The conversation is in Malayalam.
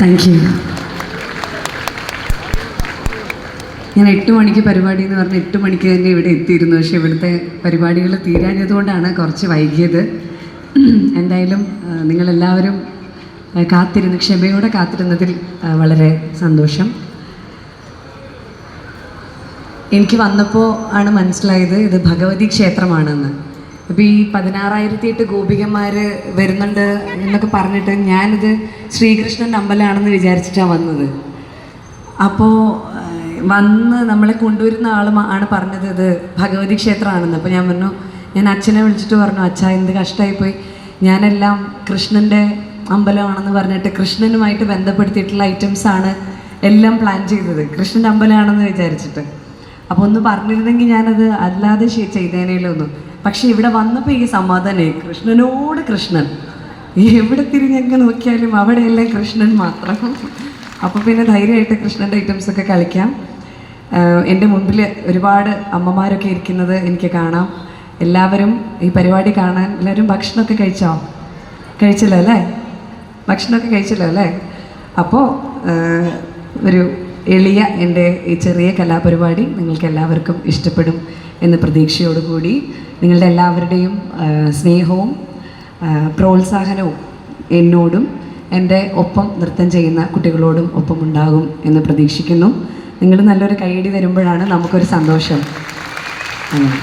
താങ്ക് യു ഞാൻ എട്ട് മണിക്ക് പരിപാടി എന്ന് പറഞ്ഞ് എട്ട് മണിക്ക് തന്നെ ഇവിടെ എത്തിയിരുന്നു. പക്ഷേ ഇവിടുത്തെ പരിപാടികൾ തീരാഞ്ഞതുകൊണ്ടാണ് കുറച്ച് വൈകിയത്. എന്തായാലും നിങ്ങളെല്ലാവരും കാത്തിരുന്ന് ക്ഷമയോടെ കാത്തിരുന്നതിൽ വളരെ സന്തോഷം. എനിക്ക് വന്നപ്പോൾ ആണ് മനസ്സിലായത് ഇത് ഭഗവതി ക്ഷേത്രമാണെന്ന്. അപ്പോൾ ഈ പതിനാറായിരത്തി എട്ട് ഗോപികന്മാർ വരുന്നുണ്ട് എന്നൊക്കെ പറഞ്ഞിട്ട് ഞാനിത് ശ്രീകൃഷ്ണൻ അമ്പലമാണെന്ന് വിചാരിച്ചിട്ടാണ് വന്നത്. അപ്പോൾ വന്ന് നമ്മളെ കൊണ്ടുവരുന്ന ആൾ ആണ് പറഞ്ഞത് ഇത് ഭഗവതി ക്ഷേത്രമാണെന്ന്. അപ്പോൾ ഞാൻ പറഞ്ഞു ഞാൻ അച്ഛനെ വിളിച്ചിട്ട് പറഞ്ഞു അച്ഛാ എന്ത് കഷ്ടമായിപ്പോയി ഞാനെല്ലാം കൃഷ്ണന്റെ അമ്പലമാണെന്ന് പറഞ്ഞിട്ട് കൃഷ്ണനുമായിട്ട് ബന്ധപ്പെടുത്തിയിട്ടുള്ള ഐറ്റംസാണ് എല്ലാം പ്ലാൻ ചെയ്തത്. കൃഷ്ണന്റെ അമ്പലമാണെന്ന് വിചാരിച്ചിട്ട്. അപ്പോൾ ഒന്ന് പറഞ്ഞിരുന്നെങ്കിൽ ഞാനത് അല്ലാതെ ചെയ്തേനേലൊന്നും. പക്ഷേ ഇവിടെ വന്നപ്പോൾ ഈ സമാധാനമായി. കൃഷ്ണനോട് കൃഷ്ണൻ. എവിടെ തിരിഞ്ഞെങ്കിൽ നോക്കിയാലും അവിടെയെല്ലാം കൃഷ്ണൻ മാത്രം. അപ്പോൾ പിന്നെ ധൈര്യമായിട്ട് കൃഷ്ണന്റെ ഐറ്റംസ് ഒക്കെ കളിക്കാം. എന്റെ മുമ്പിൽ ഒരുപാട് അമ്മമാരൊക്കെ ഇരിക്കുന്നത് എനിക്ക് കാണാം. എല്ലാവരും ഈ പരിപാടി കാണാൻ എല്ലാവരും ഭക്ഷണമൊക്കെ കഴിച്ചോ? കഴിച്ചല്ലോ അല്ലേ? ഭക്ഷണമൊക്കെ കഴിച്ചല്ലോ അല്ലേ? അപ്പോൾ ഒരു എളിയ എന്റെ ഈ ചെറിയ കലാപരിപാടി നിങ്ങൾക്ക് എല്ലാവർക്കും ഇഷ്ടപ്പെടും എന്ന പ്രതീക്ഷയോടുകൂടി നിങ്ങളുടെ എല്ലാവരുടെയും സ്നേഹവും പ്രോത്സാഹനവും എന്നോടും എന്റെ ഒപ്പം നൃത്തം ചെയ്യുന്ന കുട്ടികളോടും ഒപ്പം ഉണ്ടാകും എന്ന് പ്രതീക്ഷിക്കുന്നു. നിങ്ങൾ നല്ലൊരു കൈയടി തരുമ്പോഴാണ് നമുക്കൊരു സന്തോഷം. അങ്ങനെ.